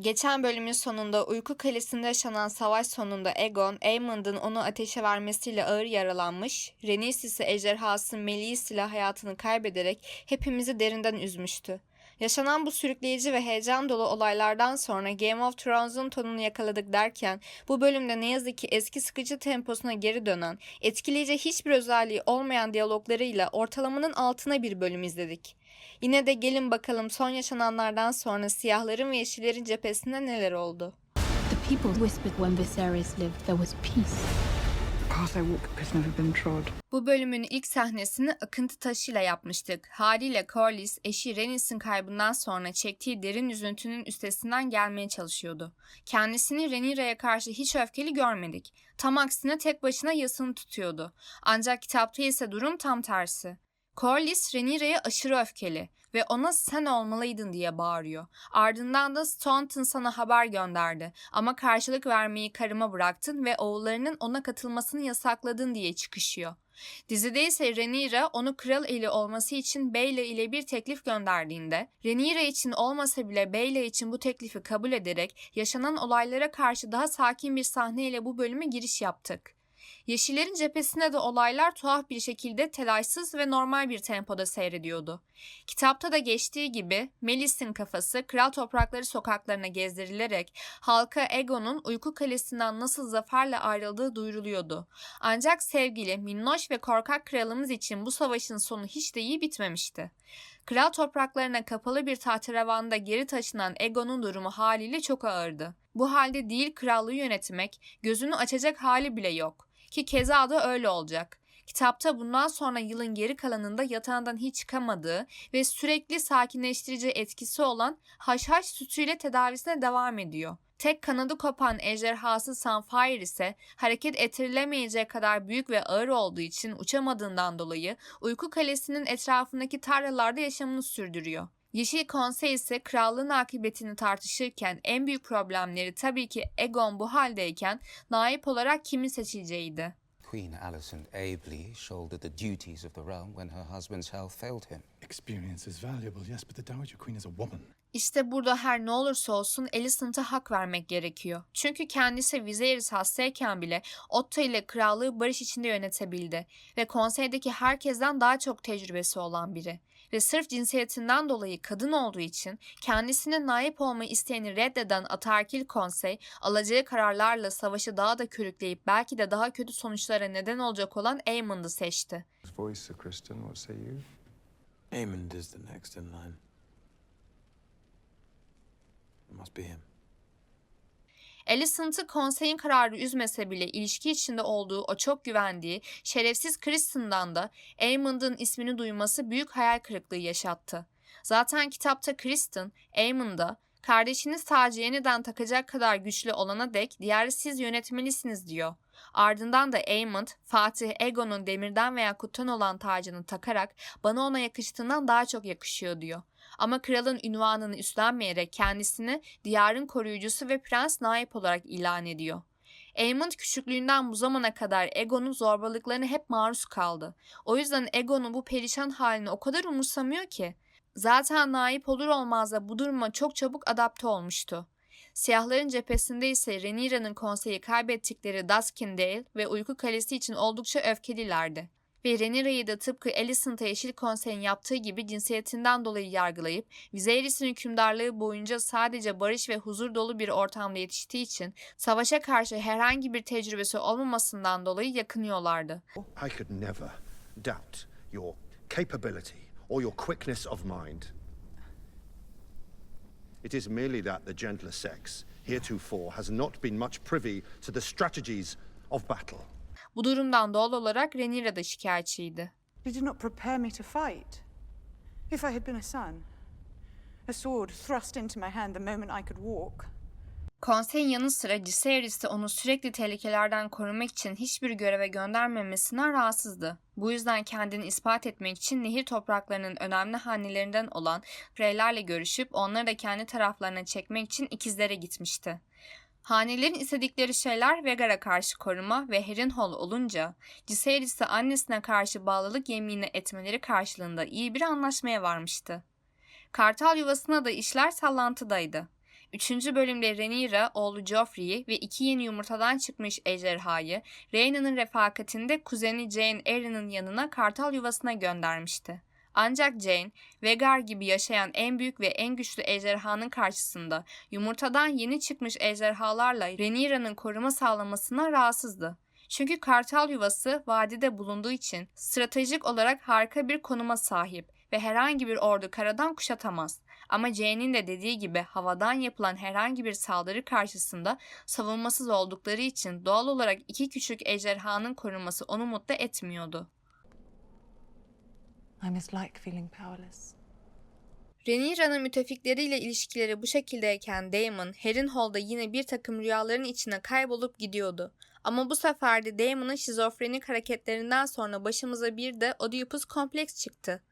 Geçen bölümün sonunda uyku kalesinde yaşanan savaş sonunda Aegon, Aemond'un onu ateşe vermesiyle ağır yaralanmış, Rhaenys'i ejderhası Melis ile hayatını kaybederek hepimizi derinden üzmüştü. Yaşanan bu sürükleyici ve heyecan dolu olaylardan sonra Game of Thrones'un tonunu yakaladık derken bu bölümde ne yazık ki eski sıkıcı temposuna geri dönen, etkileyici hiçbir özelliği olmayan diyaloglarıyla ortalamanın altına bir bölüm izledik. Yine de gelin bakalım son yaşananlardan sonra siyahların ve yeşillerin cephesinde neler oldu? The people whispered when Viserys lived there was peace. Bu bölümün ilk sahnesini akıntı taşıyla yapmıştık. Haliyle Corlys eşi Rhaenys'in kaybından sonra çektiği derin üzüntünün üstesinden gelmeye çalışıyordu. Kendisini Rhaenyra'ya karşı hiç öfkeli görmedik. Tam aksine tek başına yasını tutuyordu. Ancak kitapta ise durum tam tersi. Corlys Rhaenyra'ya aşırı öfkeli ve ona sen olmalıydın diye bağırıyor. Ardından da Staunton sana haber gönderdi ama karşılık vermeyi karıma bıraktın ve oğullarının ona katılmasını yasakladın diye çıkışıyor. Dizide ise Rhaenyra onu kral eli olması için Beyla ile bir teklif gönderdiğinde, Rhaenyra için olmasa bile Beyla için bu teklifi kabul ederek yaşanan olaylara karşı daha sakin bir sahneyle bu bölüme giriş yaptık. Yeşillerin cephesinde de olaylar tuhaf bir şekilde telaşsız ve normal bir tempoda seyrediyordu. Kitapta da geçtiği gibi Melis'in kafası kral toprakları sokaklarına gezdirilerek halka Egon'un uyku kalesinden nasıl zaferle ayrıldığı duyuruluyordu. Ancak sevgili, minnoş ve korkak kralımız için bu savaşın sonu hiç de iyi bitmemişti. Kral topraklarına kapalı bir tahteravanda geri taşınan Egon'un durumu haliyle çok ağırdı. Bu halde değil krallığı yönetmek, gözünü açacak hali bile yok. Ki keza da öyle olacak. Kitapta bundan sonra yılın geri kalanında yatağından hiç çıkamadığı ve sürekli sakinleştirici etkisi olan haşhaş sütüyle tedavisine devam ediyor. Tek kanadı kopan ejderhası Sunfire ise hareket ettirilemeyecek kadar büyük ve ağır olduğu için uçamadığından dolayı uyku kalesinin etrafındaki tarlalarda yaşamını sürdürüyor. Yeşil Konsey ise krallığın akıbetini tartışırken en büyük problemleri tabii ki Egon bu haldeyken naip olarak kimin seçileceğiydi. Queen Alicent ably shouldered the duties of the realm when her husband's health failed him. Experience is valuable, yes, but the Dowager Queen is a woman. İşte burada her ne olursa olsun Alicent'a hak vermek gerekiyor. Çünkü kendisi Viserys hastayken bile Otto ile krallığı barış içinde yönetebildi ve konseydeki herkesten daha çok tecrübesi olan biri. Ve sırf cinsiyetinden dolayı kadın olduğu için kendisine naip olma isteğini reddeden Atarkil konsey alacağı kararlarla savaşı daha da körükleyip belki de daha kötü sonuçlara neden olacak olan Aemond'u seçti. voice, Sir Kristen. What say you? Aemond is the next in line. It must be him. Alicent'ı konseyin kararı üzmese bile ilişki içinde olduğu o çok güvendiği şerefsiz Kristen'dan da Aemond'un ismini duyması büyük hayal kırıklığı yaşattı. Zaten kitapta Kristen, Aemond'a kardeşiniz tacı yeniden takacak kadar güçlü olana dek diyarı siz yönetmelisiniz diyor. Ardından da Aemond, Fatih Egon'un demirden veya kuttan olan tacını takarak bana ona yakıştığından daha çok yakışıyor diyor. Ama kralın ünvanını üstlenmeyerek kendisini diyarın koruyucusu ve prens naip olarak ilan ediyor. Aemond küçüklüğünden bu zamana kadar Egon'un zorbalıklarına hep maruz kaldı. O yüzden Egon'un bu perişan halini o kadar umursamıyor ki. Zaten naip olur olmaz da bu duruma çok çabuk adapte olmuştu. Siyahların cephesinde ise Rhaenyra'nın konseyi kaybettikleri Duskendale ve Uyku Kalesi için oldukça öfkelilerdi. Ve Rhaenyra'yı da tıpkı Alicent'a Yeşil Konsey'in yaptığı gibi cinsiyetinden dolayı yargılayıp Viserys'in hükümdarlığı boyunca sadece barış ve huzur dolu bir ortamda yetiştiği için savaşa karşı herhangi bir tecrübesi olmamasından dolayı yakınıyorlardı. I could never doubt your capability or your quickness of mind. It is merely that the gentler sex heretofore has not been much privy to the strategies of battle. Bu durumdan doğal olarak Rhaenyra da şikayetçiydi. You did not prepare me to fight. If I had been a son, a sword thrust into my hand the moment I could walk. Konseyin yanı sıra Viserys de onu sürekli tehlikelerden korumak için hiçbir göreve göndermemesinden rahatsızdı. Bu yüzden kendini ispat etmek için nehir topraklarının önemli hanelerinden olan Freylerle görüşüp onları da kendi taraflarına çekmek için ikizlere gitmişti. Hanelerin istedikleri şeyler Vhagar'a karşı koruma ve Harrenhal olunca Viserys'e annesine karşı bağlılık yemini etmeleri karşılığında iyi bir anlaşmaya varmıştı. Kartal yuvasına da işler sallantıdaydı. Üçüncü bölümde Rhaenyra oğlu Joffrey'i ve iki yeni yumurtadan çıkmış ejderhayı Rhaena'nın refakatinde kuzeni Jane Arryn'in yanına kartal yuvasına göndermişti. Ancak Jane, Vhagar gibi yaşayan en büyük ve en güçlü ejderhanın karşısında yumurtadan yeni çıkmış ejderhalarla Rhaenyra'nın koruma sağlamasına rahatsızdı. Çünkü kartal yuvası vadide bulunduğu için stratejik olarak harika bir konuma sahip ve herhangi bir ordu karadan kuşatamaz. Ama Jane'in de dediği gibi havadan yapılan herhangi bir saldırı karşısında savunmasız oldukları için doğal olarak iki küçük ejderhanın korunması onu mutlu etmiyordu. I mislike feeling powerless. Rhaenyra'nın müttefikleriyle ilişkileri bu şekildeyken Daemon, Harrenhal'da yine bir takım rüyaların içine kaybolup gidiyordu. Ama bu sefer de Daemon'un şizofrenik hareketlerinden sonra başımıza bir de Oedipus kompleks çıktı.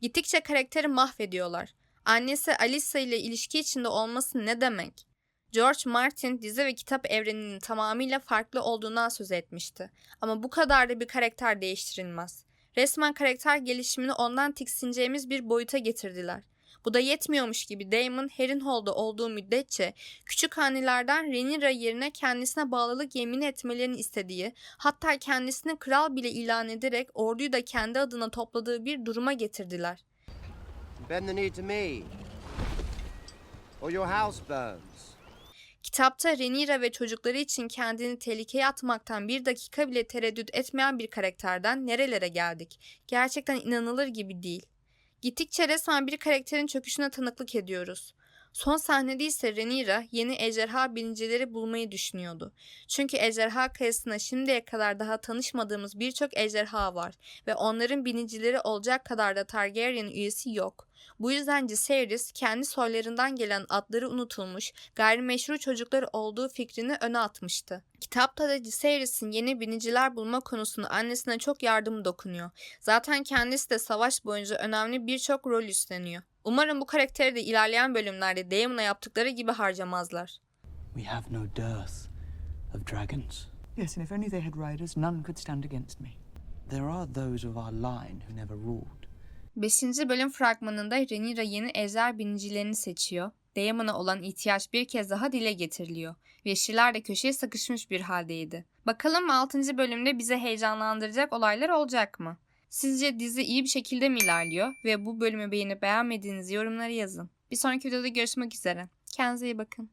Gittikçe karakteri mahvediyorlar. Annesi Alyssa ile ilişki içinde olması ne demek? George Martin dizi ve kitap evreninin tamamıyla farklı olduğundan söz etmişti. Ama bu kadar da bir karakter değiştirilmez. Resmen karakter gelişimini ondan tiksineceğimiz bir boyuta getirdiler. Bu da yetmiyormuş gibi Damon Harrenhal'da olduğu müddetçe küçük hanelerden Rhaenyra yerine kendisine bağlılık yemin etmelerini istediği, hatta kendisini kral bile ilan ederek orduyu da kendi adına topladığı bir duruma getirdiler. Bend the knee to me, or your house burns. Kitapta Rhaenyra ve çocukları için kendini tehlikeye atmaktan bir dakika bile tereddüt etmeyen bir karakterden nerelere geldik? Gerçekten inanılır gibi değil. Gittikçe resmen bir karakterin çöküşüne tanıklık ediyoruz. Son sahnede ise Rhaenyra yeni ejderha binicileri bulmayı düşünüyordu. Çünkü ejderha kayasına şimdiye kadar daha tanışmadığımız birçok ejderha var ve onların binicileri olacak kadar da Targaryen üyesi yok. Bu yüzden Viserys kendi soylarından gelen adları unutulmuş, gayrimeşru çocukları olduğu fikrini öne atmıştı. Kitapta da Viserys'in yeni biniciler bulma konusunda annesine çok yardım dokunuyor. Zaten kendisi de savaş boyunca önemli birçok rol üstleniyor. Umarım bu karakteri de ilerleyen bölümlerde Daemon'a yaptıkları gibi harcamazlar. We have no dearth of dragons. Yes, and if only they had riders, none could stand against me. There are those of our line who never ruled. 5. bölüm fragmanında Rhaenyra yeni ejder binicilerini seçiyor. Daemon'a olan ihtiyaç bir kez daha dile getiriliyor. Yeşiller de köşeye sıkışmış bir haldeydi. Bakalım 6. bölümde bize heyecanlandıracak olaylar olacak mı? Sizce dizi iyi bir şekilde mi ilerliyor ve bu bölümü beğenip beğenmediğinizi yorumlara yazın. Bir sonraki videoda görüşmek üzere. Kendinize iyi bakın.